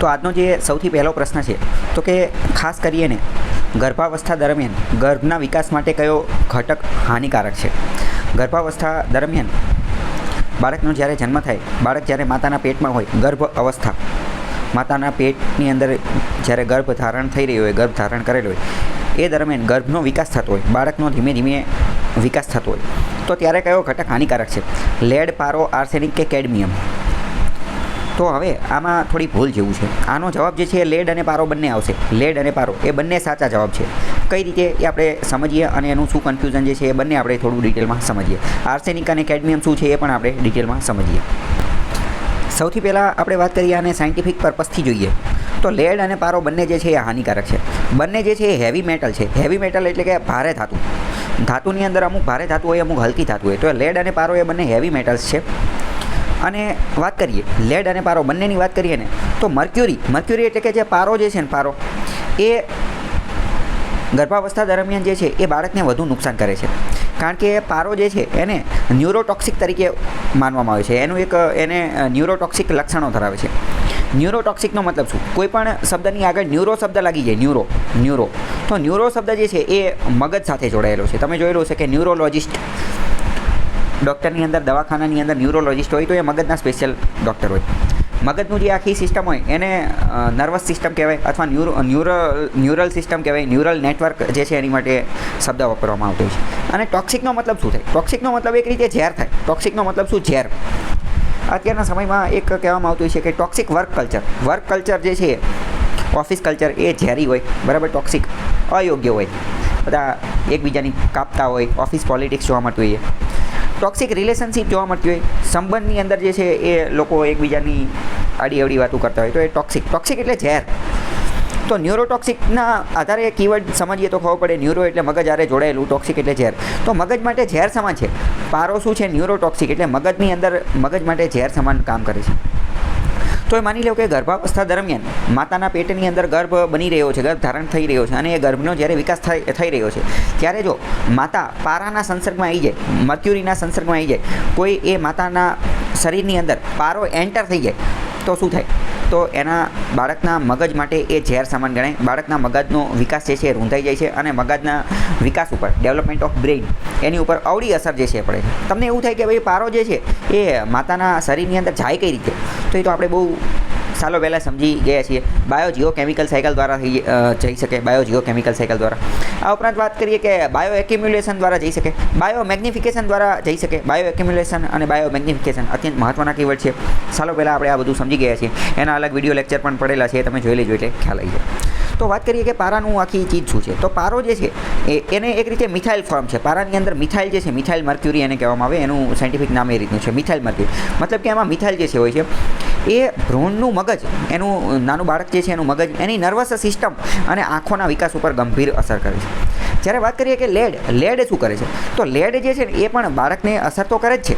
તો આજનો જે સૌથી પહેલો પ્રશ્ન છે, તો કે ખાસ કરીને ગર્ભાવસ્થા દરમિયાન ગર્ભના વિકાસ માટે કયો ઘટક હાનિકારક છે? ગર્ભાવસ્થા દરમિયાન બાળકનો જ્યારે જન્મ થાય, બાળક જ્યારે માતાના પેટમાં હોય, ગર્ભ અવસ્થા, માતાના પેટની અંદર જ્યારે ગર્ભ ધારણ થઈ રહ્યો હોય, ગર્ભ ધારણ કરેલો હોય, એ દરમિયાન ગર્ભનો વિકાસ થતો હોય, બાળકનો ધીમે ધીમે વિકાસ થતો હોય, તો ત્યારે કયો ઘટક હાનિકારક છે? લેડ, પારો, આર્સેનિક કે કેડમિયમ? તો હવે આમાં થોડી ભૂલ જેવું છે. આનો જવાબ જે છે લેડ અને પારો બંને આવશે. લેડ અને પારો, એ બંને સાચા જવાબ છે. કઈ રીતે એ આપણે સમજીએ અને એનું શું કન્ફ્યુઝન જે છે એ બંને આપણે થોડું ડિટેલમાં સમજીએ. આર્સેનિક અને કેડમિયમ શું છે એ પણ આપણે ડિટેલમાં સમજીએ. સૌથી પહેલાં આપણે વાત કરીએ અને સાયન્ટિફિક પર્પઝથી જોઈએ. તો લેડ અને પારો બંને જે છે એ હાનિકારક છે. બંને જે છે એ હેવી મેટલ છે. હેવી મેટલ એટલે કે ભારે ધાતુ. ધાતુની અંદર અમુક ભારે ધાતુ હોય, અમુક હલકી ધાતુ હોય. તો લેડ અને પારો એ બંને હેવી મેટલ્સ છે. અને વાત કરીએ, લેડ અને પારો, બંનેની વાત કરીએ ને, તો મર્ક્યુરી મર્ક્યુરી એટલે કે જે પારો જે છે ને પારો, એ ગર્ભાવસ્થા દરમિયાન જે છે, એ બાળકને વધુ નુકસાન કરે છે. કારણ કે પારો જે છે, એને ન્યુરોટોક્સિક તરીકે માનવામાં આવે છે. એનું એક, એને ન્યુરોટોક્સિક લક્ષણો ધરાવે છે. ન્યુરોટોક્સિકનો મતલબ શું? કોઈ પણ શબ્દની આગળ ન્યુરો શબ્દ લાગી જાય, ન્યુરો ન્યુરો. તો ન્યુરો શબ્દ જે છે, એ મગજ સાથે જોડાયેલો છે. તમે જોયેલું છે કે ન્યુરોલોજિસ્ટ ડૉક્ટરની અંદર, દવાખાનાની અંદર ન્યુરોલોજિસ્ટ હોય તો એ મગજના સ્પેશિયલ ડૉક્ટર હોય. મગજનું જે આખી સિસ્ટમ હોય, એને નર્વસ સિસ્ટમ કહેવાય અથવા ન્યુરો, ન્યુરલ ન્યુરલ સિસ્ટમ કહેવાય, ન્યુરલ નેટવર્ક જે છે એની માટે શબ્દ વાપરવામાં આવતો હોય છે. અને ટોક્સિકનો મતલબ શું થાય? ટોક્સિકનો મતલબ એક રીતે ઝેર થાય. ટોક્સિકનો મતલબ શું? ઝેર. અત્યારના સમયમાં એક કહેવામાં આવતું હોય છે કે toxic work culture. Work culture જે છે, ઓફિસ કલ્ચર એ ઝેરી હોય, બરાબર? ટોક્સિક, અયોગ્ય હોય. બધા એકબીજાની કાપતા હોય, ઓફિસ પોલિટિક્સ જોવા મળતું હોય ટોક્સિક રિલેશનશિપ જોવા મળતી હોય, સંબંધની અંદર જે છે એ લોકો એકબીજાની આડી અવડી વાતો કરતા હોય, તો એ ટોક્સિક ટોક્સિક એટલે ઝેર. તો ન્યુરોટોક્સિકના આધારે કીવર્ડ સમજીએ તો ખબર પડે ન્યુરો એટલે મગજ આરે જોડાયેલું ટોક્સિક એટલે ઝેર. તો મગજ માટે ઝેર સમાન છે. પારો શું છે? ન્યુરોટોક્સિક એટલે મગજની અંદર મગજ માટે ઝેર સમાન કામ કરે છે. તો એ માની લો કે ગર્ભાવસ્થા દરમિયાન માતાના પેટની અંદર ગર્ભ બની રહ્યો છે, ગર્ભ ધારણ થઈ રહ્યો છે અને એ ગર્ભનો જ્યારે વિકાસ થઈ થઈ રહ્યો છે. ત્યારે જો માતા પારાના સંસર્ગમાં આવી જાય મર્ક્યુરીના સંસર્ગમાં આવી જાય, કોઈ એ માતાના શરીરની અંદર પારો એન્ટર થઈ જાય તો શું થાય? તો એના બાળકના મગજ માટે એ ઝેર સામાન ગણાય. બાળકના મગજનો વિકાસ જે છે એ રૂંધાઈ જાય છે અને મગજના વિકાસ ઉપર ડેવલપમેન્ટ ઓફ બ્રેઇન એની ઉપર અવળી અસર જે છે એ પડે તમને એવું થાય કે ભાઈ પારો જે છે એ માતાના શરીરની અંદર જાય કઈ રીતે? તો એ તો આપણે બહુ સાલો પહેલાં સમજી ગયા છીએ. બાયો કેમિકલ સાયકલ દ્વારા જઈ શકે. બાયો જીઓ કેમિકલ સાયકલ દ્વારા. આ ઉપરાંત વાત કરીએ કે બાયો એક્યુમ્યુલેશન દ્વારા જઈ શકે. બાયો મેગ્નિફિકેશન દ્વારા જઈ શકે. બાયો એક્યુમ્યુલેશન અને બાયો મેગ્નિફિકેશન અત્યંત મહત્ત્વના કીવર્ડ છે. સાલો પહેલાં આપણે આ બધું સમજી ગયા છીએ. એના અલગ વીડિયો લેક્ચર પણ પડેલા છે. તમે જોઈ લેજો એટલે ખ્યાલ આવી જાય. તો વાત કરીએ કે પારાનું આખી ચીજ શું છે? તો પારો જે છે એને એક રીતે મિથાઇલ ફોર્મ છે. પારાની અંદર મિથાઇલ જે છે, મિથાઇલ મર્ક્યુરી એને કહેવામાં આવે, એનું સાયન્ટિફિક નામ એ રીતનું છે, મિથાઇલ મર્ક્યુરી. મતલબ કે એમાં મિથાઇલ જે છે હોય છે, એ ભ્રૂણનું મગજ, એનું નાનું બાળક જે છે, એનું મગજ, એની નર્વસ સિસ્ટમ અને આંખોના વિકાસ ઉપર ગંભીર અસર કરે છે. જ્યારે વાત કરીએ કે લેડ લેડ શું કરે છે? તો લેડ જે છે ને એ પણ બાળકને અસર તો કરે જ છે.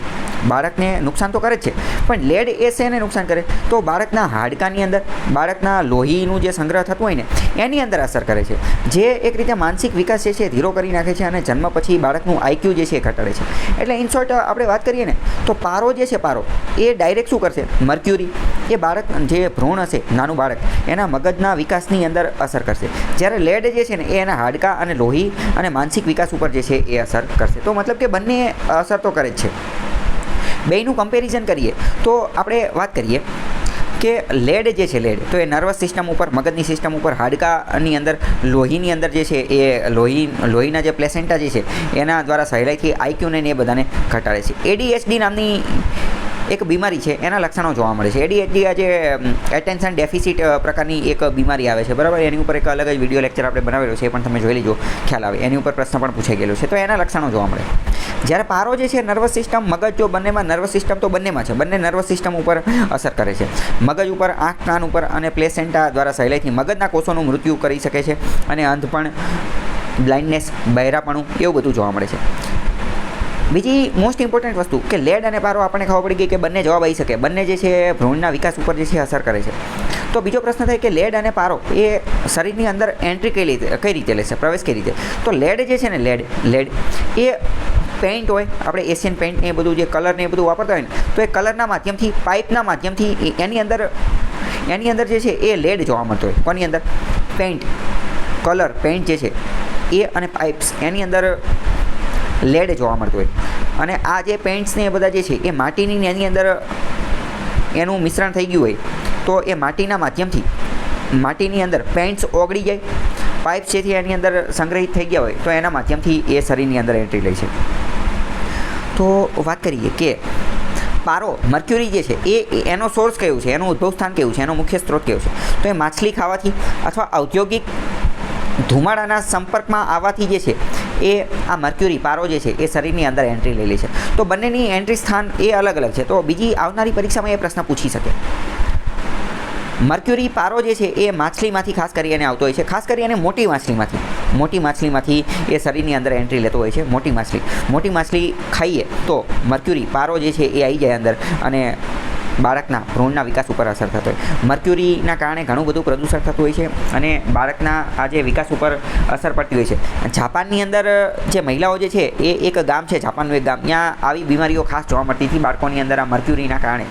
બાળકને નુકસાન તો કરે જ છે. પણ લેડ એ શેને નુકસાન કરે? તો બાળકના હાડકાની અંદર, બાળકના લોહીનું જે સંગ્રહ થતું હોય ને, એની અંદર અસર કરે છે. જે એક રીતે માનસિક વિકાસ જે છે ધીરો કરી નાખે છે અને જન્મ પછી બાળકનું આઈક્યુ જે છે એ ઘટાડે છે. એટલે ઇન શોર્ટ આપણે વાત કરીએ ને, તો પારો જે છે પારો, એ ડાયરેક્ટ શું કરશે? મર્ક્યુરી એ બાળક, જે ભ્રૂણ હશે, નાનું બાળક, એના મગજના વિકાસની અંદર અસર કરશે. જ્યારે લેડ જે છે ને, એ એના હાડકા અને લોહી અને માનસિક વિકાસ ઉપર જે છે એ અસર કરશે. તો મતલબ કે બંને અસર તો કરે જ છે. બેયનું કમ્પેરિઝન કરીએ, તો આપણે વાત કરીએ કે લેડ જે છે લેડ તો એ નર્વસ સિસ્ટમ ઉપર, મગજની સિસ્ટમ ઉપર, હાડકાની અંદર, લોહીની અંદર જે છે, એ લોહી, લોહીના જે પ્લેસેન્ટા જે છે, એના દ્વારા સહેલાઈથી આઈક્યુને એ બધાને ઘટાડે છે. એડીએચડી નામની એક બીમારી છે, એના લક્ષણો જોવા મળે છે. એડીએચડી આ જે એટેન્શન ડેફિસિટ પ્રકારની એક બીમારી આવે છે, બરાબર? એની ઉપર એક અલગ જ વીડિયો લેક્ચર આપણે બનાવેલો છે, એ પણ તમે જોઈ લેજો, ખ્યાલ આવે. એની ઉપર પ્રશ્ન પણ પૂછાઈ ગયેલો છે. તો એના લક્ષણો જોવા મળે. જ્યારે પારો જે છે નર્વસ સિસ્ટમ મગજ જો બંનેમાં નર્વસ સિસ્ટમ તો બંનેમાં છે, બંને નર્વસ સિસ્ટમ ઉપર અસર કરે છે. મગજ ઉપર, આંખ, કાન ઉપર અને પ્લેસેન્ટા દ્વારા સહેલાઈથી મગજના કોષોનું મૃત્યુ કરી શકે છે અને અંધપણ બ્લાઇન્ડનેસ બહેરાપણું, એવું બધું જોવા મળે છે. બીજી મોસ્ટ ઇમ્પોર્ટન્ટ વસ્તુ કે લેડ અને પારો આપણને ખબર પડી ગઈ કે બંને જવાબ આવી શકે. બંને જે છે ભ્રૂણના વિકાસ ઉપર જે છે અસર કરે છે. તો બીજો પ્રશ્ન થાય કે લેડ અને પારો એ શરીરની અંદર એન્ટ્રી કઈ રીતે કઈ રીતે લેશે? પ્રવેશ કઈ રીતે? તો લેડ જે છે ને લેડ લેડ એ પેઇન્ટ હોય, આપણે એશિયન પેઇન્ટ ને એ બધું જે કલર ને એ બધું વાપરતા હોય ને, તો એ કલરના માધ્યમથી પાઇપના માધ્યમથી એની અંદર એની અંદર જે છે એ લેડ જોવા મળતો હોય. કોની અંદર? પેઇન્ટ કલર પેઇન્ટ જે છે એ અને પાઇપ્સ એની અંદર લેડ જોવા મળતું હોય. અને આ જે પેન્ટ્સને એ બધા જે છે, એ માટીની એની અંદર એનું મિશ્રણ થઈ ગયું હોય, તો એ માટીના માધ્યમથી માટીની અંદર પેન્ટ્સ ઓગળી જાય પાઇપ છે એની અંદર સંગ્રહિત થઈ ગયા હોય, તો એના માધ્યમથી એ શરીરની અંદર એન્ટ્રી લે છે. તો વાત કરીએ કે પારો મર્ક્યુરી જે છે, એ એનો સોર્સ કયું છે? એનું ઉદ્ભવ સ્થાન કેવું છે? એનો મુખ્ય સ્ત્રોત કેવું છે? તો એ માછલી ખાવાથી અથવા ઔદ્યોગિક ધુમાડાના સંપર્કમાં આવવાથી જે છે એ આ મર્ક્યુરી પારો જે છે, એ શરીરની અંદર એન્ટ્રી લઈ લે છે. તો બંનેની એન્ટ્રી સ્થાન એ અલગ અલગ છે. તો બીજી આવનારી પરીક્ષામાં એ પ્રશ્ન પૂછી શકે. મર્ક્યુરી પારો જે છે, એ માછલીમાંથી ખાસ કરીને આવતો હોય છે. ખાસ કરીને મોટી માછલીમાંથી. મોટી માછલીમાંથી એ શરીરની અંદર એન્ટ્રી લેતો હોય છે. મોટી માછલી. મોટી માછલી ખાઈએ તો મર્ક્યુરી પારો જે છે, એ આવી જાય અંદર અને બાળકના ભ્રૂણના વિકાસ ઉપર અસર થતો હોય. મર્ક્યુરીના કારણે ઘણું બધું પ્રદૂષણ થતું હોય છે અને બાળકના આ જે વિકાસ ઉપર અસર પડતી હોય છે. જાપાનની અંદર જે મહિલાઓ જે છે એ એક ગામ છે, જાપાનનું એક ગામ. ત્યાં આવી બીમારીઓ ખાસ જોવા મળતી હતી બાળકોની અંદર આ મર્ક્યુરીના કારણે.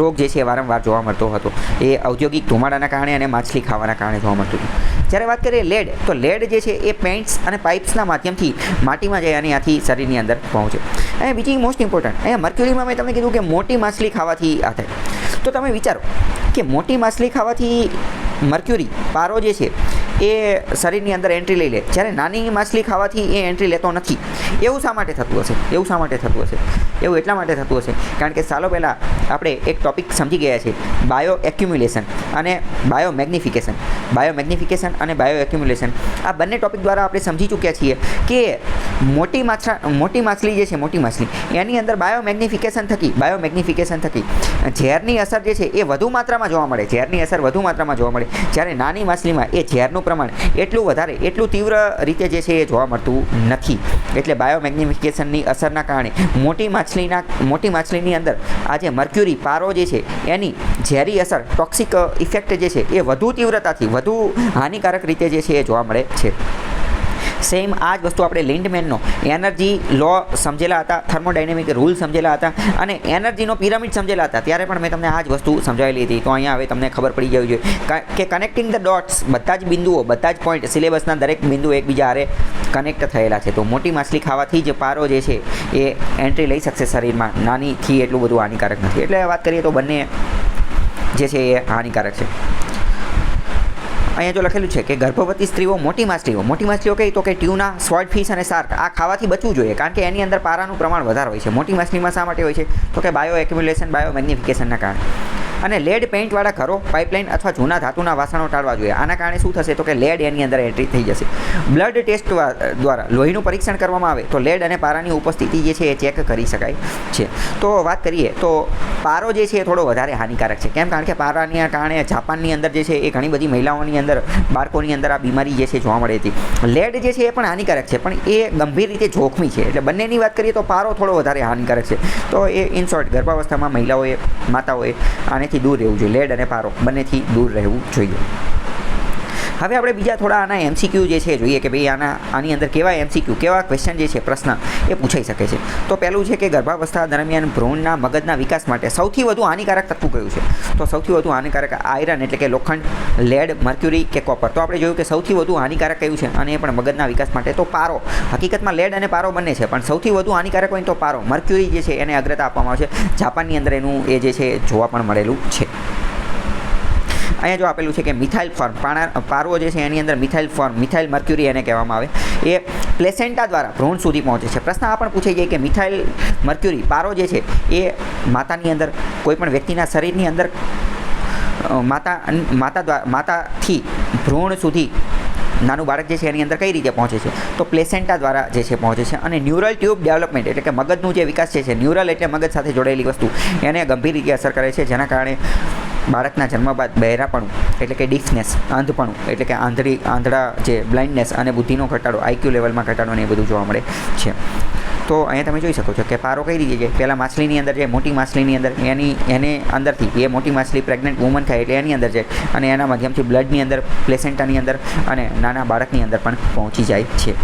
રોગ જે છે એ વારંવાર જોવા મળતો હતો. એ ઔદ્યોગિક ધુમાડાના કારણે અને માછલી ખાવાના કારણે જોવા મળતું હતું. જ્યારે વાત કરીએ લેડ, તો લેડ જે છે એ પેન્ટ્સ અને પાઇપ્સના માધ્યમથી માટીમાં જાય અને આથી શરીરની અંદર પહોંચે. અને બીજી મોસ્ટ ઇમ્પોર્ટન્ટ, અહીંયા મર્ક્યુરીમાં મેં તમને કીધું કે મોટી માછલી ખાવાથી આ થાય. તો તમે વિચારો કે મોટી માછલી ખાવાથી મર્ક્યુરી, પારો જે છે એ શરીરની અંદર એન્ટ્રી લઈ લે. જ્યારે નાની માછલી ખાવાથી એ એન્ટ્રી લેતો નથી. એવું શા માટે થતું હશે? એવું શા માટે થતું હશે? એવું એટલા માટે થતું હશે? કારણ કે સાલો પહેલાં આપણે એક ટોપિક સમજી ગયા છે બાયો એક્યુમ્યુલેશન અને બાયો મેગ્નિફિકેશન બાયો મેગ્નિફિકેશન અને બાયો એક્યુમ્યુલેશન આ બંને ટોપિક દ્વારા આપણે સમજી ચૂક્યા છીએ કે મોટી માછા મોટી માછલી જે છે, મોટી માછલી, એની અંદર બાયોમેગ્નિફિકેશન થકી બાયોમેગ્નિફિકેશન થકી, ઝેરની અસર જે છે, એ વધુ માત્રામાં જોવા મળે. ઝેરની અસર વધુ માત્રામાં જોવા મળે. જ્યારે નાની માછલીમાં એ ઝેરનું પ્રમાણ એટલું વધારે, એટલું તીવ્ર રીતે જે છે, એ જોવા મળતું નથી. એટલે બાયોમેગ્નિફિકેશનની અસરના કારણે મોટી માછલીના મોટી માછલીની અંદર આ જે મર્ક્યુરી પારો જે છે, એની ઝેરી અસર ટોક્સિક ઇફેક્ટ જે છે, એ વધુ તીવ્રતાથી, વધુ હાનિકારક રીતે જે છે, એ જોવા મળે છે. સેમ આ જ વસ્તુ આપણે લિન્ડમેનનો એનર્જી લો સમજેલા હતા થર્મોડાયનેમિક રૂલ સમજેલા હતા અને એનર્જીનો પિરામિડ સમજેલા હતા. ત્યારે પણ મેં તમને આ જ વસ્તુ સમજાવેલી હતી. તો અહીંયા હવે તમને ખબર પડી જવી જોઈએ કા- કનેક્ટિંગ ધ ડોટ્સ બધા જ બિંદુઓ, બધા જ પોઈન્ટ સિલેબસના દરેક બિંદુ એકબીજા હારે કનેક્ટ થયેલા છે. તો મોટી માછલી ખાવાથી જ પારો જે છે એ એન્ટ્રી લઈ શકશે શરીરમાં. નાનીથી એટલું બધું હાનિકારક નથી. એટલે વાત કરીએ તો બંને જે છે એ હાનિકારક છે. અહીંયા જો લખેલું છે કે ગર્ભવતી સ્ત્રીઓ મોટી માછલીઓ મોટી માછલીઓ કઈ તો કે ટ્યુના સ્વર્ડ ફિશ અને શાર્ક, આ ખાવાથી બચવું જોઈએ કારણ કે એની અંદર પારાનું પ્રમાણ વધારે હોય છે. મોટી માછલીમાં શા માટે હોય છે? તો કે બાયો એક્યુમ્યુલેશન બાયો મેગ્નિફિકેશનના કારણે. અને લેડ પેઇન્ટવાળા ઘરો પાઇપલાઇન અથવા જૂના ધાતુના વાસણો ટાળવા જોઈએ. આના કારણે શું થશે તો કે લેડ એની અંદર એન્ટ્રી થઈ જશે. બ્લડ ટેસ્ટ દ્વારા લોહીનું પરીક્ષણ કરવામાં આવે તો લેડ અને પારાની ઉપસ્થિતિ જે છે એ ચેક કરી શકાય છે. તો વાત કરીએ તો પારો જે છે એ થોડો વધારે હાનિકારક છે. કેમ? કારણ કે પારાના કારણે જાપાનની અંદર જે છે એ ઘણી બધી મહિલાઓની અંદર, બાળકોની અંદર આ બીમારી જે છે જોવા મળે હતી લેડ જે છે એ પણ હાનિકારક છે, પણ એ ગંભીર રીતે જોખમી છે. એટલે બંનેની વાત કરીએ તો પારો થોડો વધારે હાનિકારક છે. તો એ ઇન શોર્ટ ગર્ભાવસ્થામાં મહિલાઓએ, માતાઓએ આનેથી દૂર રહેવું જોઈએ. લેડ અને પારો બંનેથી દૂર રહેવું જોઈએ. હવે આપણે બીજા થોડા આના એમસીક્યુ જે છે, જોઈએ કે ભાઈ આના, આની અંદર કેવા એમસીક્યુ કેવા ક્વેશ્ચન જે છે, પ્રશ્ન એ પૂછાઈ શકે છે. તો પહેલું છે કે ગર્ભાવસ્થા દરમિયાન ભ્રૂણના મગજના વિકાસ માટે સૌથી વધુ હાનિકારક તત્વ કયું છે? તો સૌથી વધુ હાનિકારક આયરન એટલે કે લોખંડ, લેડ, મર્ક્યુરી કે કોપર. તો આપણે જોયું કે સૌથી વધુ હાનિકારક કયું છે? અને એ પણ મગજના વિકાસ માટે તો પારો. હકીકતમાં લેડ અને પારો બંને છે, પણ સૌથી વધુ હાનિકારક હોય તો પારો. મર્ક્યુરી જે છે એને અગ્રતા આપવામાં આવે છે. જાપાનની અંદર એનું એ જે છે, જોવા પણ મળેલું છે. અહીંયા જો આપેલું છે કે મિથાઇલ ફોર્મ, પાણા પારવો જે છે એની અંદર મિથાઇલ ફોર્મ, મિથાઇલ મર્ક્યુરી એને કહેવામાં આવે. એ પ્લેસેન્ટા દ્વારા ભ્રૂણ સુધી પહોંચે છે. પ્રશ્ન આ પણ પૂછાઈ જાય કે મિથાઇલ મર્ક્યુરી, પારો જે છે, એ માતાની અંદર, કોઈપણ વ્યક્તિના શરીરની અંદર માતા માતા દ્વારા માતાથી ભ્રૂણ સુધી નાનું બાળક જે છે એની અંદર કઈ રીતે પહોંચે છે? તો પ્લેસેન્ટા દ્વારા જે છે પહોંચે છે અને ન્યુરલ ટ્યુબ ડેવલપમેન્ટ, એટલે કે મગજનું જે વિકાસ છે છે ન્યુરલ એટલે મગજ સાથે જોડાયેલી વસ્તુ, એને ગંભીર રીતે અસર કરે છે, જેના કારણે બાળકના જન્મ બાદ બહેરાપણું, એટલે કે ડિફનેસ, આંધપણું, એટલે કે આંધળી, આંધળા જે બ્લાઇન્ડનેસ અને બુદ્ધિનો ઘટાડો આઈક્યુ લેવલમાં ઘટાડો ને એ બધું જોવા મળે છે. તો અહીંયા તમે જોઈ શકો છો કે પારો કઈ રીતે છે? પહેલાં માછલીની અંદર જે મોટી માછલીની અંદર, એની, એને અંદરથી, એ મોટી માછલી પ્રેગ્નન્ટ વુમન થાય એટલે એની અંદર જાય અને એના માધ્યમથી બ્લડની અંદર પ્લેસેન્ટાની અંદર અને નાના બાળકની અંદર પણ પહોંચી જાય છે.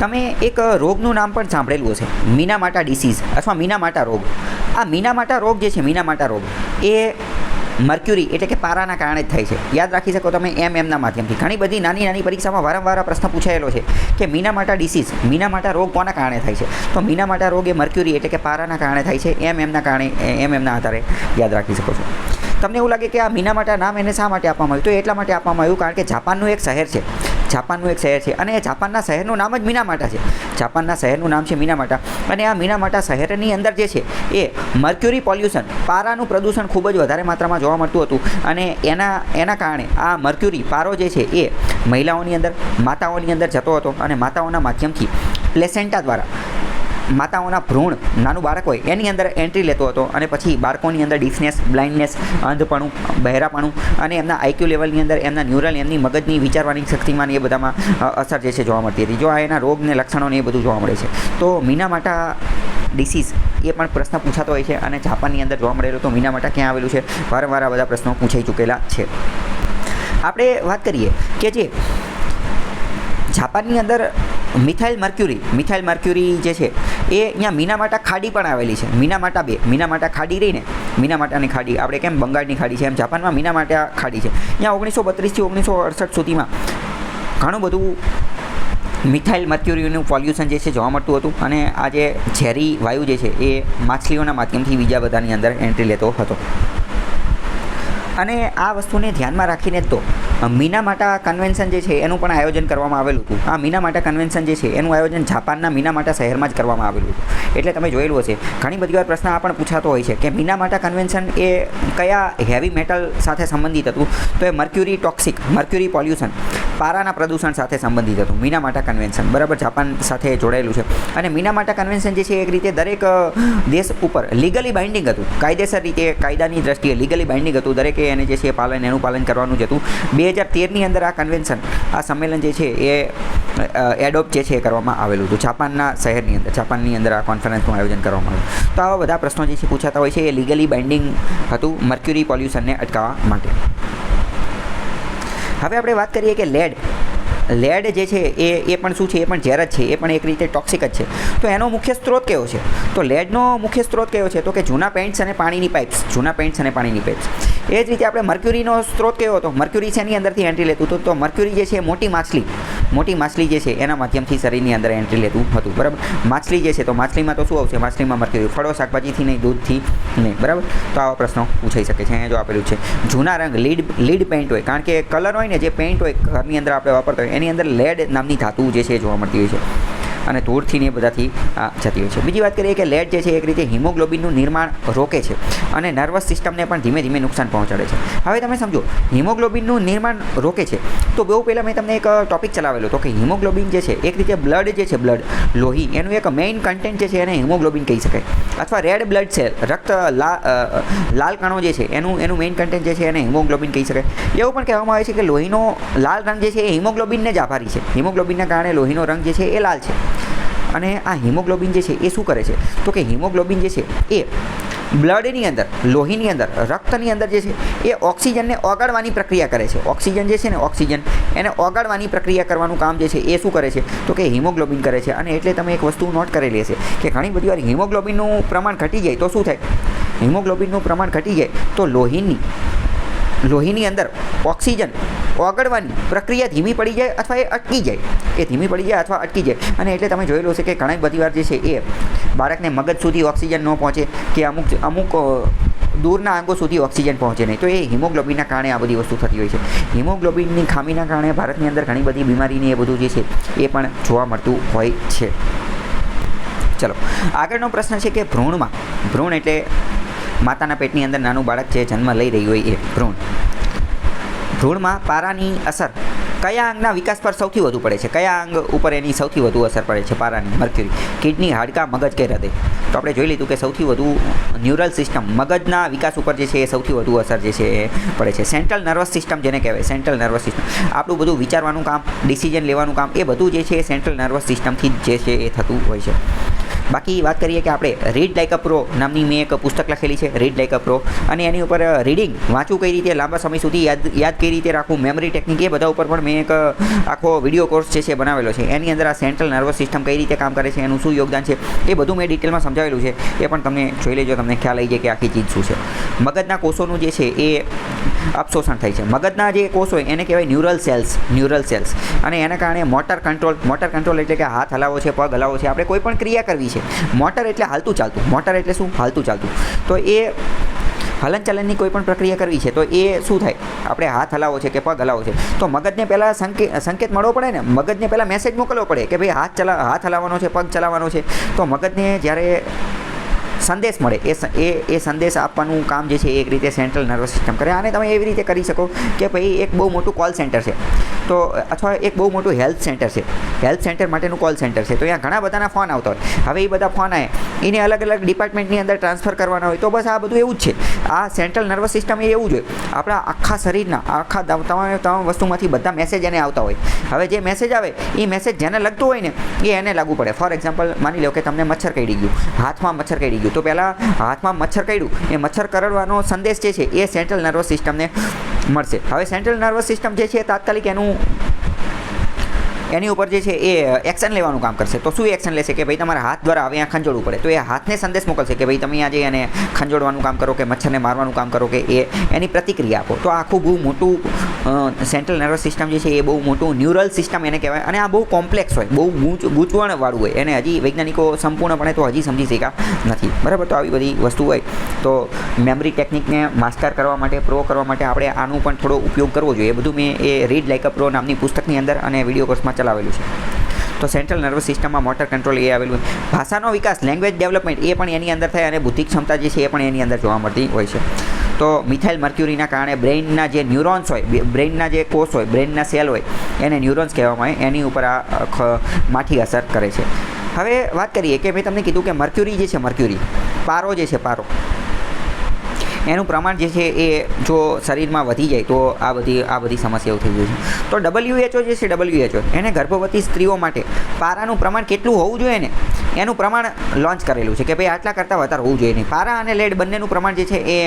તમે એક રોગનું નામ પણ સાંભળેલું હશે. મીનામાટા ડિસીઝ અથવા મીનામાટા રોગ. આ મીનામાટા રોગ જે છે મીનામાટા રોગ, એ મર્ક્યુરી એટલે કે પારાના કારણે જ થાય છે. યાદ રાખી શકો તમે એમ એમના માધ્યમથી. ઘણી બધી નાની નાની પરીક્ષામાં વારંવાર પ્રશ્ન પૂછાયેલો છે કે મીનામાટા ડિસીઝ મીનામાટા રોગ કોના કારણે થાય છે? તો મીનામાટા રોગ એ મર્ક્યુરી એટલે કે પારાના કારણે થાય છે એમ એમના કારણે એમ એમના આધારે. યાદ રાખી શકો છો. તમને એવું લાગે કે આ મીનામાટા નામ એને શા માટે આપવામાં આવ્યું? તો એટલા માટે આપવામાં આવ્યું કારણ કે જાપાનનું એક શહેર છે. જાપાનનું એક શહેર છે અને એ જાપાનના શહેરનું નામ જ મીનામાટા છે. જાપાનના શહેરનું નામ છે મીનામાટા અને આ મીનામાટા શહેરની અંદર જે છે એ મર્ક્યુરી પોલ્યુશન, પારાનું પ્રદૂષણ ખૂબ જ વધારે માત્રામાં જોવા મળતું હતું. અને એના એના કારણે આ મર્ક્યુરી પારો જે છે એ મહિલાઓની અંદર, માતાઓની અંદર જતો હતો અને માતાઓના માધ્યમથી પ્લેસેન્ટા દ્વારા માતાઓના ભ્રૂણ નાનું બાળક હોય, એની અંદર એન્ટ્રી લેતો હતો અને પછી બાળકોની અંદર ડિફનેસ બ્લાઇન્ડનેસ અંધપણું, બહેરાપણું અને એમના આઈક્યુ લેવલની અંદર એમના ન્યુરલ એમની મગજની વિચારવાની શક્તિમાં એ બધામાં અસર જે છે જોવા મળતી હતી. જો આ એના રોગને લક્ષણોને એ બધું જોવા મળે છે. તો મીના માટા ડિસીઝ એ પણ પ્રશ્ન પૂછાતો હોય છે અને જાપાનની અંદર જોવા મળેલો તો મીના માટા ક્યાં આવેલું છે? વારંવાર આ બધા પ્રશ્નો પૂછાઈ ચૂકેલા છે. આપણે વાત કરીએ કે જે જાપાનની અંદર મિથાઇલ મર્ક્યુરી મિથાઇલ મર્ક્યુરી જે છે એ અહીંયા મીનામાટા ખાડી પણ આવેલી છે. મીનામાટા બે. મીનામાટા ખાડી રહીને મીનામાટાની ખાડી. આપણે કેમ બંગાળની ખાડી છે? એમ જાપાનમાં મીનામાટા ખાડી છે. અહીંયા ઓગણીસો બત્રીસથી ઓગણીસો અડસઠ સુધીમાં ઘણું બધું મિથાઇલ મર્ક્યુરીનું પોલ્યુશન જે છે જોવા મળતું હતું અને આ જે ઝેરી વાયુ જે છે એ માછલીઓના માધ્યમથી બીજા બધાની અંદર એન્ટ્રી લેતો હતો. અને આ વસ્તુને ધ્યાનમાં રાખીને જ તો મીનામાટા કન્વેન્શન જે છે, એનું પણ આયોજન કરવામાં આવેલું હતું. આ મીનામાટા કન્વેન્શન જે છે, એનું આયોજન જાપાનના મીનામાટા શહેરમાં જ કરવામાં આવેલું હતું. એટલે તમે જોયેલું હશે ઘણી બધી વાર પ્રશ્ન આ પણ પૂછાતો હોય છે કે મીનામાટા કન્વેન્શન એ કયા હેવી મેટલ સાથે સંબંધિત હતું? તો એ મર્ક્યુરી ટોક્સિક મર્ક્યુરી પોલ્યુશન પારાના પ્રદૂષણ સાથે સંબંધિત હતું, મીના માટા કન્વેન્શન બરાબર, જાપાન સાથે જોડાયેલું છે. અને મીનામાટા કન્વેન્શન જે છે, એક રીતે દરેક દેશ ઉપર લીગલી બાઇન્ડિંગ હતું. કાયદેસર રીતે, કાયદાની દ્રષ્ટિએ લીગલી બાઇન્ડિંગ હતું. દરેકે એને જે છે પાલન, એનું પાલન કરવાનું જ હતું. બે હજાર તેરની અંદર આ કન્વેન્શન આ સંમેલન જે છે એ એડોપ્ટ જે છે એ કરવામાં આવેલું હતું. જાપાનના શહેરની અંદર, જાપાનની અંદર આ કોન્ફરન્સનું આયોજન કરવામાં આવ્યું. તો આવા બધા પ્રશ્નો જે છે પૂછાતા હોય છે, એ લીગલી બાઇન્ડિંગ હતું મર્ક્યુરી પોલ્યુશનને અટકાવવા માટે. હવે આપણે વાત કરીએ કે લેડ લેડ જે છે એ એ પણ શું છે? એ પણ ઝેર જ છે. એ પણ એક રીતે ટોક્સિક જ છે. તો એનો મુખ્ય સ્ત્રોત કયો છે? તો લેડનો મુખ્ય સ્ત્રોત કયો છે? તો કે જૂના પેન્ટ્સ અને પાણીની પાઇપ્સ જૂના પેન્ટ્સ અને પાણીની પાઇપ્સ એ જ રીતે આપણે મર્ક્યુરીનો સ્ત્રોત કયો હતો? મર્ક્યુરી છે એની અંદરથી એન્ટ્રી લેતું? હતું તો મર્ક્યુરી જે છે મોટી માછલી. મોટી માછલી જે છે, એના માધ્યમથી શરીરની અંદર એન્ટ્રી લેતું હતું, બરાબર? માછલી જે છે, તો માછલીમાં તો શું આવશે? માછલીમાં મર્ક્યુરી ફળો, શાકભાજીથી નહીં, દૂધથી નહીં, બરાબર? તો આવા પ્રશ્નો પૂછાઈ શકે છે, અહીંયા જો આપેલું છે. જૂના રંગ લીડ લીડ પેઇન્ટ હોય, કારણ કે કલર હોય ને, જે પેઇન્ટ હોય, ઘરની અંદર આપણે વાપરતા હોય, એની અંદર લેડ નામની ધાતુ જે છે, જોવા મળતી હોય છે. અને ધૂળથી એ બધાથી જતી હોય છે. બીજી વાત કરીએ કે લેડ જે છે એક રીતે હિમોગ્લોબિનનું નિર્માણ રોકે છે અને નર્વસ સિસ્ટમને પણ ધીમે ધીમે નુકસાન પહોંચાડે છે. હવે તમે સમજો, હિમોગ્લોબિનનું નિર્માણ રોકે છે. તો બહુ પહેલાં મેં તમને એક ટોપિક ચલાવેલો તો કે હિમોગ્લોબિન જે છે, એક રીતે બ્લડ જે છે, બ્લડ, લોહી, એનું એક મેઇન કન્ટેન્ટ જે છે એને હિમોગ્લોબિન કહી શકાય. અથવા રેડ બ્લડ સેલ રક્ત લાલ કણો જે છે, એનું એનું મેઇન કન્ટેન્ટ જે છે એને હિમોગ્લોબિન કહી શકાય. એવું પણ કહેવામાં આવે છે કે લોહીનો, લાલ રંગ જે છે એ હિમોગ્લોબિનને જ આભારી છે. હિમોગ્લોબિનના કારણે લોહીનો રંગ જે છે એ લાલ છે. અને આ હિમોગ્લોબિન જે છે એ શું કરે છે? તો કે હિમોગ્લોબિન જે છે એ બ્લડની અંદર, લોહીની અંદર, રક્તની અંદર જે છે એ ઓક્સિજનને ઓગાળવાની પ્રક્રિયા કરે છે. ઓક્સિજન જે છે ને ઓક્સિજન, એને ઓગાળવાની પ્રક્રિયા કરવાનું કામ જે છે એ શું કરે છે? તો કે હિમોગ્લોબિન કરે છે. અને એટલે તમે એક વસ્તુ નોટ કરેલી હશે કે ઘણી બધી વાર હિમોગ્લોબિનનું પ્રમાણ ઘટી જાય તો શું થાય? હિમોગ્લોબિનનું પ્રમાણ ઘટી જાય તો લોહીની લોહીની અંદર ઓક્સિજન ઓગળવાની પ્રક્રિયા ધીમી પડી જાય અથવા એ અટકી જાય. એ ધીમી પડી જાય અથવા અટકી જાય. અને એટલે તમે જોયેલું હશે કે ઘણી બધી વાર જે છે એ બાળકને મગજ સુધી ઓક્સિજન ન પહોંચે કે અમુક અમુક દૂરના અંગો સુધી ઓક્સિજન પહોંચે નહીં. તો એ હિમોગ્લોબિનના કારણે આ બધી વસ્તુ થતી હોય છે. હિમોગ્લોબિનની ખામીના કારણે ભારતની અંદર ઘણી બધી બીમારીની એ બધું જે છે એ પણ જોવા મળતું હોય છે. ચલો. આગળનો પ્રશ્ન છે કે ભ્રૂણમાં, ભ્રૂણ એટલે માતાના પેટની અંદર નાનું બાળક જે જન્મ લઈ રહ્યું હોય એ ભ્રૂણ. ભ્રૂણમાં પારાની અસર કયા અંગના વિકાસ પર સૌથી વધુ પડે છે? કયા અંગ ઉપર એની સૌથી વધુ અસર પડે છે? પારાની, મર્ક્યુરી. કિડની, હાડકા, મગજ કે હૃદય? તો આપણે જોઈ લીધું કે સૌથી વધુ ન્યુરલ સિસ્ટમ મગજના વિકાસ ઉપર જે છે એ સૌથી વધુ અસર જે છે એ પડે છે. સેન્ટ્રલ નર્વસ સિસ્ટમ જેને કહેવાય, સેન્ટ્રલ નર્વસ સિસ્ટમ. આપણું બધું વિચારવાનું કામ, ડિસિઝન લેવાનું કામ એ બધું જે છે એ સેન્ટ્રલ નર્વસ સિસ્ટમથી જે છે એ થતું હોય છે. બાકી વાત કરીએ કે આપણે રીડ લાઇક અ પ્રો નામની મેં એક પુસ્તક લખેલી છે રીડ લાઇક અ પ્રો અને એની ઉપર રીડિંગ વાંચવું કઈ રીતે, લાંબા સમય સુધી યાદ યાદ કઈ રીતે રાખવું મેમરી ટેકનિક એ બધા ઉપર પણ મેં એક આખો વીડિયો કોર્સ જે છે બનાવેલો છે. એની અંદર આ સેન્ટ્રલ નર્વસ સિસ્ટમ કઈ રીતે કામ કરે છે, એનું શું યોગદાન છે, એ બધું મેં ડિટેલમાં સમજાવેલું છે. એ પણ તમને જોઈ લેજો, તમને ખ્યાલ આવી જાય કે આખી ચીજ શું છે. મગજના કોષોનું જે છે એ અપશોષણ થાય છે. મગજના જે કોષ હોય એને કહેવાય ન્યુરલ સેલ્સ ન્યુરલ સેલ્સ અને એના કારણે મોટર કંટ્રોલ મોટર કંટ્રોલ એટલે કે હાથ હલાવો છે, પગ હલાવો છે. આપણે કોઈ પણ ક્રિયા કરવી છે મોટર એટલે હાલતું ચાલતું. મોટર એટલે શું? હાલતું ચાલતું. તો એ હલનચલનની કોઈ પણ પ્રક્રિયા કરવી છે, તો એ શું થાય? આપણે હાથ હલાવો છે કે પગ હલાવો છે? તો મગજને પહેલાં સંકેત સંકેત મળવો પડે ને? મગજને પહેલાં મેસેજ મોકલવો પડે કે ભાઈ હાથ ચલા, હાથ હલાવવાનો છે, પગ ચલાવવાનો છે. તો મગજને જ્યારે સંદેશ મળે, એ એ એ સંદેશ આપવાનું કામ જે છે એક રીતે સેન્ટ્રલ નર્વસ સિસ્ટમ કરે. આને તમે એવી રીતે કરી શકો કે ભાઈ એક બહુ મોટું કોલ સેન્ટર છે. તો, અથવા એક બહુ મોટું હેલ્થ સેન્ટર છે. હેલ્થ સેન્ટર માટેનું કોલ સેન્ટર છે. તો અહીંયા ઘણા બધાના ફોન આવતા હોય. હવે એ બધા ફોન આવે એને અલગ અલગ ડિપાર્ટમેન્ટની અંદર ટ્રાન્સફર કરવાના હોય તો બસ આ બધું એવું જ છે. આ સેન્ટ્રલ નર્વસ સિસ્ટમ એ એવું જ હોય. આપણા આખા શરીરના, આખા તમામ તમામ વસ્તુમાંથી બધા મેસેજ એને આવતા હોય. હવે જે મેસેજ આવે, એ મેસેજ જેને લગતું હોય ને, એ એને લાગુ પડે. ફોર એક્ઝામ્પલ માની લો કે તમને મચ્છર કરડી ગયું. હાથમાં મચ્છર કરડી ગયું. તો પહેલાં હાથમાં મચ્છર કરડ્યું એ મચ્છર કરડવાનો સંદેશ જે છે, એ સેન્ટ્રલ નર્વસ સિસ્ટમને મળશે. હવે સેન્ટ્રલ નર્વસ સિસ્ટમ જે છે તાત્કાલિક એનું એની ઉપર જે છે એ એક્શન લેવાનું કામ કરશે. તો શું એક્શન લેશે? કે ભાઈ તમારા હાથ દ્વારા હવે અહીંયા ખંજોડવું પડે તો એ હાથને સંદેશ મોકલશે કે ભાઈ તમે આજે એને ખંજોડવાનું કામ કરો કે મચ્છરને મારવાનું કામ કરો કે એ, એની પ્રતિક્રિયા આપો. તો આખું બહુ મોટું સેન્ટ્રલ નર્વસ સિસ્ટમ જે છે એ બહુ મોટું ન્યુરલ સિસ્ટમ એને કહેવાય. અને આ બહુ કોમ્પ્લેક્સ હોય. બહુ ગૂંચ, ગૂંચવણવાળું હોય. એને હજી વૈજ્ઞાનિકો સંપૂર્ણપણે તો હજી સમજી શક્યા નથી. બરાબર? તો આવી બધી વસ્તુ હોય. તો મેમરી ટેકનિકને માસ્ટર કરવા માટે પ્રો કરવા માટે આપણે આનું પણ થોડો ઉપયોગ કરવો જોઈએ. એ બધું મેં એ રીડ લાઇક અ પ્રો નામની પુસ્તકની અંદર અને વીડિયો કોર્સમાં ચલાવેલું છે. તો સેન્ટ્રલ નર્વસ સિસ્ટમમાં મોટર કંટ્રોલ એ આવેલું ભાષાનો વિકાસ લેંગ્વેજ ડેવલપમેન્ટ એ પણ એની અંદર થાય અને બુદ્ધિક ક્ષમતા જે છે એ પણ એની અંદર જોવા મળતી હોય છે. તો મિથાઇલ મર્ક્યુરીના કારણે બ્રેઇનના જે ન્યુરોન્સ હોય બ્રેઇનના જે કોષ હોય બ્રેઇનના સેલ હોય, એને ન્યુરોન્સ કહેવામાં આવે, એની ઉપર આ માઠી અસર કરે છે. હવે વાત કરીએ કે મેં તમને કીધું કે મર્ક્યુરી જે છે મર્ક્યુરી પારો જે છે, પારો. એનું પ્રમાણ જે છે એ જો શરીરમાં વધી જાય તો આ બધી આ બધી સમસ્યાઓ થઈ જાય છે. તો ડબલ્યુએચઓ જે છે ડબલ્યુએચઓ એને ગર્ભવતી સ્ત્રીઓ માટે પારાનું પ્રમાણ કેટલું હોવું જોઈએ ને? એનું પ્રમાણ લોન્ચ કરેલું છે કે ભાઈ આટલા કરતાં વધારે હોવું જોઈએ નહીં. પારા અને લેડ બંનેનું પ્રમાણ જે છે એ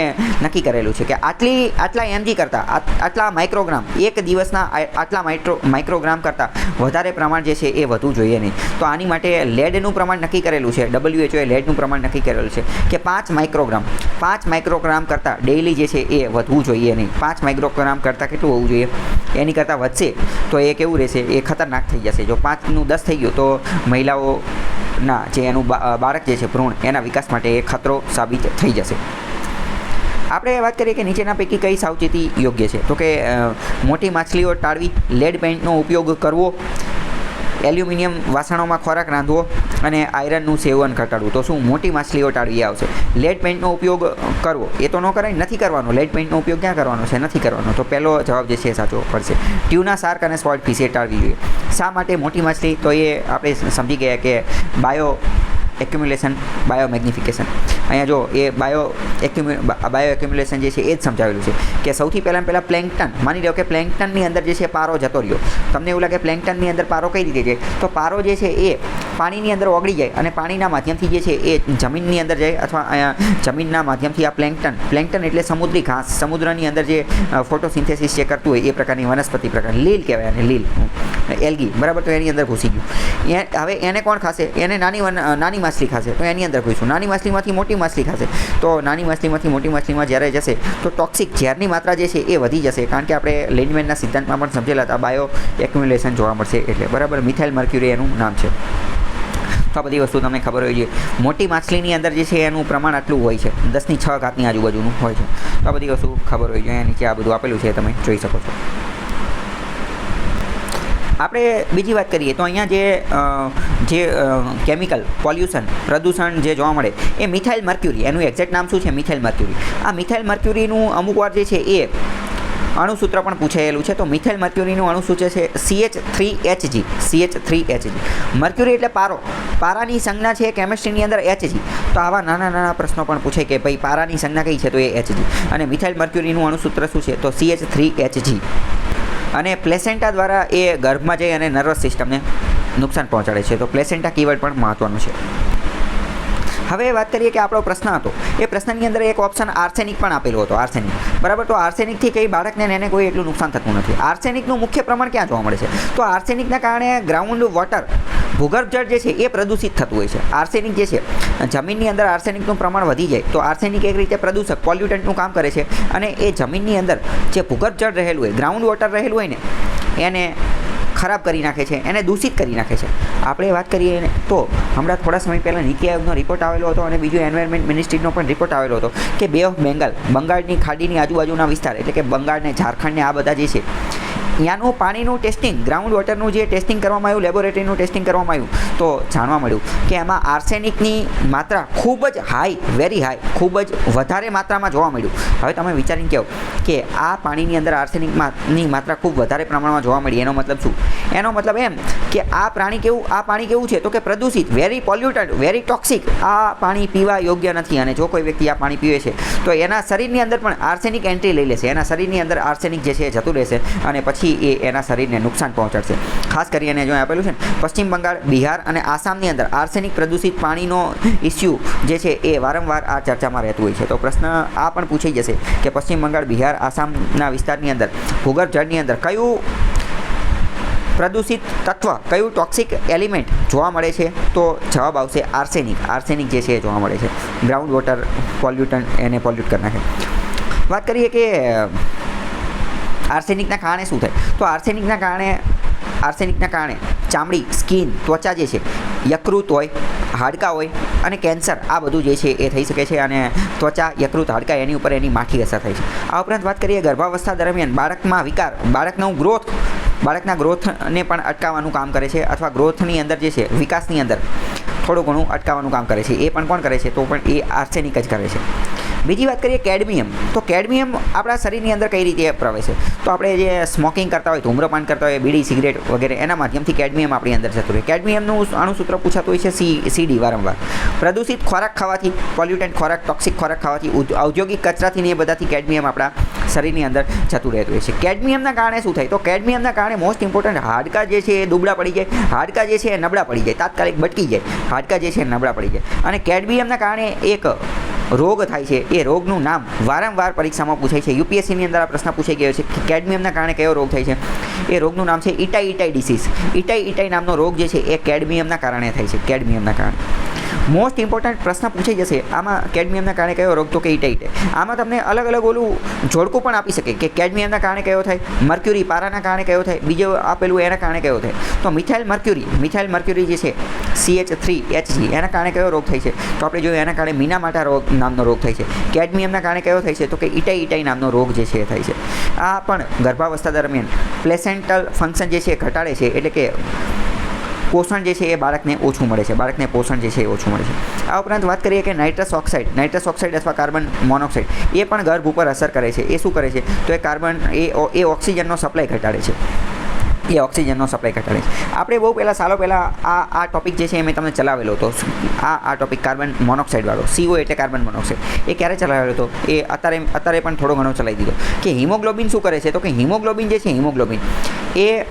નક્કી કરેલું છે કે આટલી, આટલા એમજી કરતાં આટલા માઇક્રોગ્રામ એક દિવસના આટલા માઇક્રો માઇક્રોગ્રામ કરતાં વધારે પ્રમાણ જે છે એ વધવું જોઈએ નહીં. તો આની માટે લેડનું પ્રમાણ નક્કી કરેલું છે ડબલ્યુએચઓએ લેડનું પ્રમાણ નક્કી કરેલું છે કે પાંચ માઇક્રોગ્રામ પાંચ માઇક્રોગ્રામ કરતાં ડેઇલી જે છે એ વધવું જોઈએ નહીં. પાંચ માઇક્રોગ્રામ કરતાં કેટલું હોવું જોઈએ? એની કરતાં વધશે તો એ કેવું રહેશે? એ ખતરનાક થઈ જશે. જો પાંચનું દસ થઈ ગયું તો મહિલાઓ ના જે એનું બાળક જે છે ભ્રૂણ, એના વિકાસ માટે એ ખતરો સાબિત થઈ જશે. આપણે વાત કરીએ કે નીચેના પૈકી કઈ સાવચેતી યોગ્ય છે? તો કે મોટી માછલીઓ ટાળવી, લેડ પેઇન્ટનો ઉપયોગ કરવો એલ્યુમિનિયમ વાસણોમાં ખોરાક રાંધવો અને આયરનનું સેવન ઘટાડવું. તો શું મોટી માછલીઓ ટાળવી આવશે? લેડ પેઇન્ટનો ઉપયોગ કરવો. એ તો ન કરાય, નથી કરવાનો. લેડ પેઇન્ટનો ઉપયોગ ક્યાં કરવાનો છે? નથી કરવાનો. તો પહેલો જવાબ જે છે સાચો પડશે. ટ્યુના શાર્ક અને સ્પોટ ફિશ એ ટાળવી જોઈએ. શા માટે મોટી માછલી? તો એ આપણે સમજી ગયા કે બાયો એક્યુમ્યુલેશન બાયો મેગ્નિફિકેશન અહીંયા જો એ બાયો એક્યુમ્યુ બાયો એક્યુમ્યુલેશન જે છે એ જ સમજાવેલું છે કે સૌથી પહેલાં પહેલાં પ્લેન્કટન માની લો કે પ્લેન્કટનની અંદર જે છે પારો જતો રહ્યો. તમને એવું લાગે પ્લેન્કટનની અંદર પારો કઈ રીતે છે? તો પારો જે છે એ પાણીની અંદર ઓગળી જાય અને પાણીના માધ્યમથી જે છે એ જમીનની અંદર જાય અથવા જમીનના માધ્યમથી આ પ્લેન્કટન પ્લેન્કટન એટલે સમુદ્રી ઘાસ. સમુદ્રની અંદર જે ફોટોસિન્થેસિસ જે કરતું હોય એ પ્રકારની વનસ્પતિ પ્રકાર લીલ કહેવાય અને લીલ. એલગી, બરાબર? તો એની અંદર ઘૂસી ગયું. હવે એને કોણ ખાશે? એને નાની નાની માછલી ખાશે. તો એની અંદર ઘૂસું નાની માછલીમાંથી મોટી માછલી ખાશે. તો નાની માછલીમાંથી મોટી માછલીમાં જ્યારે જશે, તો ટોક્સિક ઝેરની માત્રા જે છે એ વધી જશે. કારણ કે આપણે લેન્ડમેનના સિદ્ધાંતમાં પણ સમજેલા હતા બાયો એક્યુમ્યુલેશન જોવા મળશે એટલે. બરાબર? મિથાઇલ મર્ક્યુરી એનું નામ છે. તો આ બધી વસ્તુ તમને ખબર હોય છે મોટી માછલીની અંદર જે છે એનું પ્રમાણ આટલું હોય છે. દસની છ ઘાતની આજુબાજુનું હોય છે. તો આ બધી વસ્તુ ખબર હોય છે. અહીંયા નીચે આ બધું આપેલું છે તમે જોઈ શકો છો. આપણે બીજી વાત કરીએ તો અહીંયા જે જે કેમિકલ, પોલ્યુશન, પ્રદૂષણ જે જોવા મળે એ મિથાઇલ મર્ક્યુરી, એનું એક્ઝેક્ટ નામ શું છે? Methyl mercury. આ મિથાઇલ મર્ક્યુરીનું અમુક વાર જે છે એ અણુસૂત્ર પણ પૂછાયેલું છે. તો મિથેલ મર્ક્યુરીનું અણુસૂત્ર છે CH three HG CH three HG mercury એટલે પારો. પારાની સંજ્ઞા છે કેમિસ્ટ્રીની અંદર એચજી તો આવા નાના નાના પ્રશ્નો પણ પૂછે કે ભાઈ પારાની સંજ્ઞા કઈ છે? તો એ એચજી અને મિથાઇલ મર્ક્યુરીનું અણુસૂત્ર શું છે? તો સીએચ થ્રી એચજી અને પ્લેસેન્ટા દ્વારા એ ગર્ભમાં જઈ અને નર્વસ સિસ્ટમને નુકસાન પહોંચાડે છે. તો પ્લેસેન્ટા કીવર્ડ પણ મહત્વનું છે. હવે વાત કરીએ કે આપણો પ્રશ્ન હતો. એ પ્રશ્નની અંદર એક ઓપ્શન આર્સેનિક પણ આપેલો હતો આર્સેનિક બરાબર? તો આર્સેનિકથી કઈ બાળકને એને કોઈ એટલું નુકસાન થતું નથી. આર્સેનિકનું મુખ્ય પ્રમાણ ક્યાં જોવા મળે છે? તો આર્સેનિકના કારણે ગ્રાઉન્ડ વોટર ભૂગર્ભ જળ જે છે એ પ્રદૂષિત થતું હોય છે. આર્સેનિક જે છે, જમીનની અંદર આર્સેનિકનું પ્રમાણ વધી જાય. તો આર્સેનિક એક રીતે પ્રદૂષક પોલ્યુટન્ટનું કામ કરે છે. અને એ જમીનની અંદર જે ભૂગર્ભ જળ રહેલું હોય ગ્રાઉન્ડ વોટર રહેલું હોય ને, એને ખરાબ કરી નાખે છે, એને દૂષિત કરી નાખે છે. આપણે વાત કરીએ તો હમણાં થોડા સમય પહેલાં નીતિ આયોગનો રિપોર્ટ આવેલો હતો અને બીજો એન્વાયરમેન્ટ મિનિસ્ટ્રીનો પણ રિપોર્ટ આવેલો હતો કે બે ઓફ બેંગાલ બંગાળની ખાડીની આજુબાજુના વિસ્તાર, એટલે કે બંગાળને, ઝારખંડને ઝારખંડ આ બધા જે છે ત્યાંનું પાણીનું ટેસ્ટિંગ ગ્રાઉન્ડ વોટરનું જે ટેસ્ટિંગ કરવામાં આવ્યું લેબોરેટરીનું ટેસ્ટિંગ કરવામાં આવ્યું, તો જાણવા મળ્યું કે એમાં આર્સેનિકની માત્રા ખૂબ જ હાઈ વેરી હાઈ ખૂબ જ વધારે માત્રામાં જોવા મળ્યું. હવે તમે વિચારીને કહો કે આ પાણીની અંદર આર્સેનિકની માત્રા ખૂબ વધારે પ્રમાણમાં જોવા મળી, એનો મતલબ શું? એનો મતલબ એમ કે આ પ્રાણી કેવું, આ પાણી કેવું છે? તો કે પ્રદૂષિત વેરી પોલ્યુટેડ વેરી ટોક્સિક આ પાણી પીવા યોગ્ય નથી અને જો કોઈ વ્યક્તિ આ પાણી પીવે છે, તો એના શરીરની અંદર પણ આર્સેનિક એન્ટ્રી લઈ લેશે. એના શરીરની અંદર આર્સેનિક જે છે એ જતું રહેશે અને પછી એ એના શરીરને નુકસાન પહોંચાડશે. ખાસ કરીને જો આપેલું છે, પશ્ચિમ બંગાળ, બિહાર અને આસામની અંદર આર્સેનિક પ્રદૂષિત પાણીનો ઇસ્યુ જે છે એ વારંવાર આ ચર્ચામાં રહેતું હોય છે. તો પ્રશ્ન આ પણ પૂછાઈ જશે કે પશ્ચિમ બંગાળ, બિહાર, આસામના વિસ્તારની અંદર ભૂગર્ભ જળની અંદર કયું પ્રદૂષિત તત્વ, કયું ટોક્સિક એલિમેન્ટ જોવા મળે છે? તો જવાબ આવશે આર્સેનિક. આર્સેનિક જે છે એ જોવા મળે છે. ગ્રાઉન્ડ વોટર પોલ્યુટન એને પોલ્યુટ કરી નાખે. વાત કરીએ કે આર્સેનિકના કારણે શું થાય? તો આર્સેનિકના કારણે આર્સેનિકના કારણે ચામડી, સ્કિન, ત્વચા જે છે, યકૃત હોય, હાડકાં હોય અને કેન્સર, આ બધું જે છે એ થઈ શકે છે અને ત્વચા, યકૃત, હાડકાં એની ઉપર એની માઠી અસર થાય છે. આ ઉપરાંત વાત કરીએ ગર્ભાવસ્થા દરમિયાન બાળકમાં વિકાર, બાળકનું ગ્રોથ, બાળકના ગ્રોથને પણ અટકાવવાનું કામ કરે છે અથવા ગ્રોથની અંદર જે છે, વિકાસની અંદર થોડું ઘણું અટકાવવાનું કામ કરે છે. એ પણ કોણ કરે છે? તો પણ એ આર્સેનિક જ કરે છે. બીજી વાત કરીએ કેડમિયમ. તો કેડમિયમ આપણા શરીરની અંદર કઈ રીતે પ્રવેશે? તો આપણે જે સ્મોકિંગ કરતા હોય, ધૂમ્રપાન કરતા હોય, બીડી, સિગરેટ વગેરે, એના માધ્યમથી કેડમિયમ આપણી અંદર જતું રહે. કેડમિયમનું અણુસૂત્ર પૂછાતું હોય છે સી, સીડી વારંવાર. પ્રદૂષિત ખોરાક ખાવાથી પોલ્યુટન્ટ ખોરાક ટોક્સિક ખોરાક ખાવાથી ઔદ્યોગિક કચરાથી ને એ બધાથી કેડમિયમ આપણા શરીરની અંદર જતું રહેતું હોય છે. કેડમિયમના કારણે શું થાય? તો કેડમિયમના કારણે મોસ્ટ ઇમ્પોર્ટન્ટ હાડકા જે છે એ દુબળા પડી જાય, હાડકા જે છે એ નબળા પડી જાય, તાત્કાલિક બટકી જાય, હાડકા જે છે એ નબળા પડી જાય. અને કેડમિયમના કારણે એક રોગ થાય છે. એ રોગનું નામ વારંવાર પરીક્ષામાં પૂછાય છે. યુપીએસસીની અંદર આ પ્રશ્ન પૂછાઈ ગયો છે કે કેડમિયમના કારણે કયો રોગ થાય છે. એ રોગનું નામ છે ઇટાઈ ઇટાઈ ડિસીઝ. ઇટાઈ ઇટાઈ નામનો રોગ જે છે એ કેડમિયમના કારણે થાય છે. કેડમિયમના કારણે. મોસ્ટ ઇમ્પોર્ટન્ટ પ્રશ્ન પૂછાઈ જશે. આમાં કેડમિયમના કારણે કયો રોગ તો કે ઇટાઈ આમાં તમને અલગ અલગ ઓલું જોડકું પણ આપી શકે કે કેડમિયમના કારણે કયો થાય મર્ક્યુરી પારાના કારણે કયો થાય, બીજો આપેલું એના કારણે કયો થાય. તો મિથાઇલ મર્ક્યુરી મિથાઇલ મર્ક્યુરી જે છે સીએચ થ્રી એચજી એના કારણે કયો રોગ થાય છે? તો આપણે જોયું એના કારણે મીના માટા રોગ નામનો રોગ થાય છે. કેડમિયમના કારણે કયો થાય છે? તો કે ઇટાઈ ઇટાઈ નામનો રોગ જે છે એ થાય છે. આ પણ ગર્ભાવસ્થા દરમિયાન પ્લેસેન્ટલ ફંક્શન જે છે ઘટાડે છે. એટલે કે પોષણ જે છે એ બાળકને ઓછું મળે છે. બાળકને પોષણ જે છે એ ઓછું મળે છે. આ ઉપરાંત વાત કરીએ કે નાઇટ્રસ ઓક્સાઇડ નાઇટ્રસ ઓક્સાઇડ અથવા કાર્બન મોનોક્સાઇડ, એ પણ ગર્ભ ઉપર અસર કરે છે. એ શું કરે છે? તો એ કાર્બન, એ એ ઓક્સિજનનો સપ્લાય ઘટાડે છે. એ ઓક્સિજનનો સપ્લાય ઘટાડે છે. આપણે બહુ પહેલાં, સાલો પહેલાં આ આ ટોપિક જે છે એ મેં તમને ચલાવેલો હતો. આ આ ટોપિક કાર્બન મોનોક્સાઇડવાળો સીઓ એટલે કાર્બન મોનોક્સાઇડ. એ ક્યારે ચલાવેલો હતો? એ અત્યારે અત્યારે પણ થોડો ઘણો ચલાવી દીધો. કે હિમોગ્લોબિન શું કરે છે? તો કે હિમોગ્લોબિન જે છે, હિમોગ્લોબિન, એ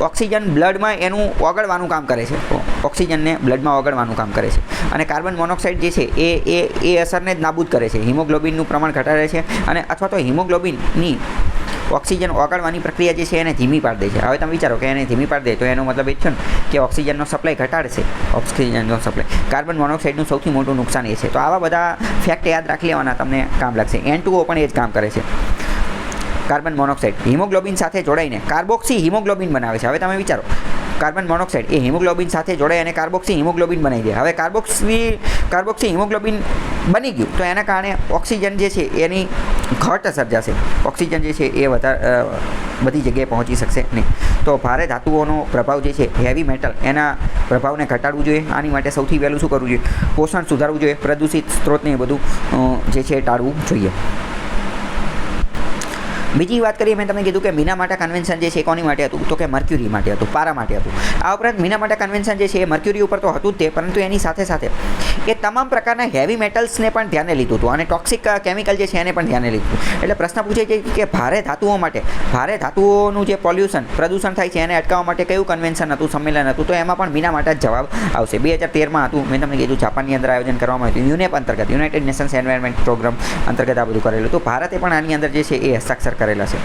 ઓક્સિજન બ્લડમાં એનું ઓગળવાનું કામ કરે છે. ઓક્સિજનને બ્લડમાં ઓગળવાનું કામ કરે છે. અને કાર્બન મોનોક્સાઇડ જે છે, એ એ એ અસરને જ નાબૂદ કરે છે. હિમોગ્લોબિનનું પ્રમાણ ઘટાડે છે અને અથવા તો હિમોગ્લોબિનની ઓક્સિજન ઓગાળવાની પ્રક્રિયા જે છે, એને ધીમી પાડી દે છે. હવે તમે વિચારો કે એને ધીમી પાડી દે તો એનો મતલબ એ છે ને કે ઓક્સિજનનો સપ્લાય ઘટાડશે. ઓક્સિજનનો સપ્લાય. કાર્બન મોનોક્સાઇડનું સૌથી મોટું નુકસાન એ છે. તો આવા બધા ફેક્ટ યાદ રાખી લેવાના તમને કામ લાગશે. એન પણ એ જ કામ કરે છે. Carbon monoxide. હિમોગ્લોબિન સાથે જોડાઈને કાર્બોક્સી હિમોગ્લોબિન બનાવે છે. હવે તમે વિચારો, કાર્બન મોનોક્સાઇડ એ હિમોગ્લોબિન સાથે જોડાય અને કાર્બોક્સી હિમોગ્લોબિન બનાવી દે. હવે કાર્બોક્સી કાર્બોક્સી હિમોગ્લોબિન બની ગયું, તો એના કારણે ઓક્સિજન જે છે એની ઘટ સર્જાશે ઓક્સિજન જે છે એ વધારે બધી જગ્યાએ પહોંચી શકશે નહીં. તો ભારે ધાતુઓનો પ્રભાવ જે છે હેવી મેટલ એના પ્રભાવને ઘટાડવું જોઈએ. આની માટે સૌથી પહેલું શું કરવું જોઈએ? પોષણ સુધારવું જોઈએ. પ્રદૂષિત સ્ત્રોતને બધું જે છે ટાળવું જોઈએ. બીજી વાત કરીએ, મેં તમને કીધું કે મીના માટે કન્વેન્શન જે છે કોની માટે હતું? તો કે મર્ક્યુરી માટે હતું, પારા માટે હતું. આ ઉપરાંત મીના માટે કન્વેન્શન જે છે એ મર્ક્યુરી ઉપર તો હતું જ તે, પરંતુ એની સાથે સાથે એ તમામ પ્રકારના હેવી મેટલ્સને પણ ધ્યાને લીધું હતું અને ટોક્સિક કેમિકલ જે છે એને પણ ધ્યાને લીધું એટલે પ્રશ્ન પૂછે છે કે ભારે ધાતુઓ માટે, ભારે ધાતુઓનું જે પોલ્યુશન પ્રદૂષણ થાય છે એને અટકાવવા માટે કયું કન્વેન્શન હતું, સંમેલન હતું? તો એમાં પણ મીના માટે જ જવાબ આવશે. બે હજાર તેરમાં હતું, મેં તમને કીધું જાપાનની અંદર આયોજન કરવામાં આવ્યું યુનેપ અંતર્ગત, યુનાઇટેડ નેશન્સ એન્વાયરમેન્ટ પ્રોગ્રામ અંતર્ગત આ બધું કરેલું હતું. ભારતે પણ આની અંદર જે છે એ હસ્તાક્ષર કરેલા છે.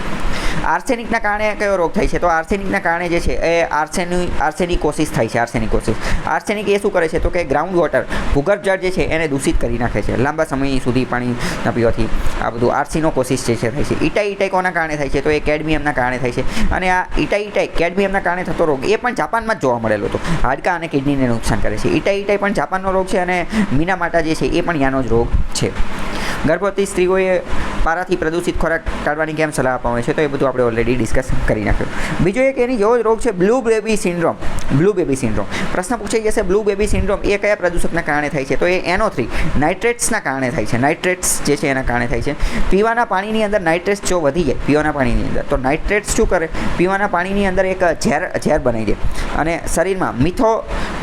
આર્સેનિકના કારણે કયો રોગ થાય છે? તો આર્સેનિકના કારણે જે છે, એ આર્સેની, આર્સેનિકોસિસ થાય છે, આર્સેનિકોસિસ. આર્સેનિક એ શું કરે છે? તો કે ગ્રાઉન્ડ વોટર ભૂગર્ભ જળ જે છે, એને દૂષિત કરી નાખે છે. લાંબા સમય સુધી પાણી પીવાથી આ બધું આર્સિનોકોસિસ જે છે થાય છે. ઇટાઈ ઇટાઈ કોના કારણે થાય છે? તો એ કેડમિયમના કારણે થાય છે. અને આ ઇટાઈ ઇટાઈ કેડમિયમના કારણે થતો રોગ, એ પણ જાપાનમાં જ જોવા મળેલો હતો. હાડકા અને કિડનીને નુકસાન કરે છે. ઈટાઈ ઇટાઈ પણ જાપાનનો રોગ છે અને મીના માટા જે છે, એ પણ યાનો જ રોગ છે. ગર્ભવતી સ્ત્રીઓએ પારાથી પ્રદૂષિત ખોરાક ટાળવાની કેમ સલાહ આપવામાં છે? તો એ બધું આપણે ઓલરેડી ડિસ્કસ કરી નાખ્યું. બીજો એક એની જેવો જ રોગ છે, blue baby syndrome. Blue baby syndrome. પ્રશ્ન પૂછાઈ જશે, બ્લુ બેબી સિન્ડ્રોમ એ કયા પ્રદૂષકના કારણે થાય છે? તો એ એનો થ્રી નાઇટ્રેટ્સના કારણે થાય છે. નાઇટ્રેટ્સ જે છે એના કારણે થાય છે. પીવાના પાણીની અંદર નાઇટ્રેટ્સ જો વધી જાય, પીવાના પાણીની અંદર, તો નાઇટ્રેટ્સ શું કરે? પીવાના પાણીની અંદર એક ઝેર ઝેર બનાવી દે અને શરીરમાં મિથો,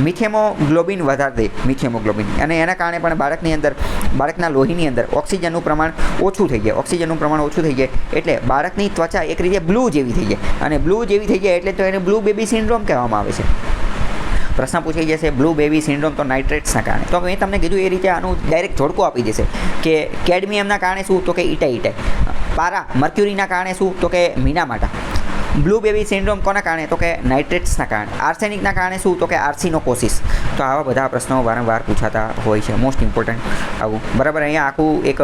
મિથેમોગ્લોબિન વધારી દે, મિથેમોગ્લોબિન. અને એના કારણે પણ બાળકની અંદર, બાળકના લોહીની અંદર ઓક્સિજનનું પ્રમાણ ઓછું થઈ જાય. ઓક્સિજનનું પ્રમાણ ઓછું થઈ જાય એટલે બાળકની ત્વચા એક રીતે બ્લુ જેવી થઈ જાય અને બ્લુ જેવી થઈ જાય એટલે તો એને બ્લુ બેબી સિન્ડ્રોમ કહેવામાં આવે છે. પ્રશ્ન પૂછાઈ જશે, બ્લુ બેબી સિન્ડ્રોમ તો નાઇટ્રેટ્સના કારણે. તો મેં તમને કીધું એ રીતે આનું ડાયરેક્ટ જોડકું આપી દેશે કે કેડમિયમના કારણે શું, તો કે ઈટાઈ ઈટાઈ. પારા મર્ક્યુરીના કારણે શું, તો કે મીનામાટા બ્લુ બેબી સિન્ડ્રોમ કોના કારણે? તો કે નાઇટ્રેટ્સના કારણે. આર્સેનિકના કારણે શું, તો કે આર્સિનોકોસિસ. તો આવા બધા પ્રશ્નો વારંવાર પૂછાતા હોય છે. મોસ્ટ ઇમ્પોર્ટન્ટ આવું. બરાબર, અહીંયા આખું એક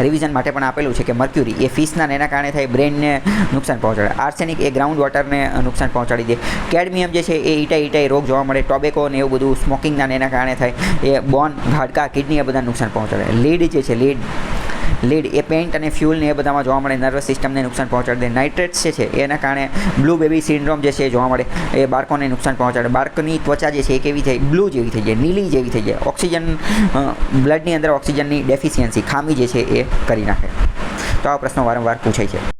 રિવિઝન માટે પણ આપેલું છે કે મર્ક્યુરી એ ફિશના એના કારણે થાય બ્રેનને નુકસાન પહોંચાડે. આર્સેનિક એ ગ્રાઉન્ડ વોટરને નુકસાન પહોંચાડી દે. કેડમિયમ જે છે એ ઈટા ઈટાઈ રોગ જોવા મળે, ટોબેકો ને એવું બધું, સ્મોકિંગના એના કારણે થાય, એ બોન, હાડકા, કિડની એ બધા નુકસાન પહોંચાડે. લીડ જે છે, લીડ લીડ, એ પેઇન્ટ અને ફ્યુલ ને એ બધામાં જોવા મળે. નર્વસ સિસ્ટમને નુકસાન પહોંચાડી. દે નાઇટ્રેટ્સ જે છે, એના કારણે બ્લુ બેબી સિન્ડ્રોમ જે છે, એ જોવા મળે. એ બાળકોને નુકસાન પહોંચાડે. બાળકની ત્વચા જે છે, એ કેવી થઈ બ્લુ જેવી થઈ જાય, નીલી જેવી થઈ જાય. ઓક્સિજન બ્લડની અંદર ઓક્સિજનની ડેફિશિયન્સી ખામી જે છે, એ કરી નાખે. તો આ પ્રશ્નો વારંવાર પૂછાય છે.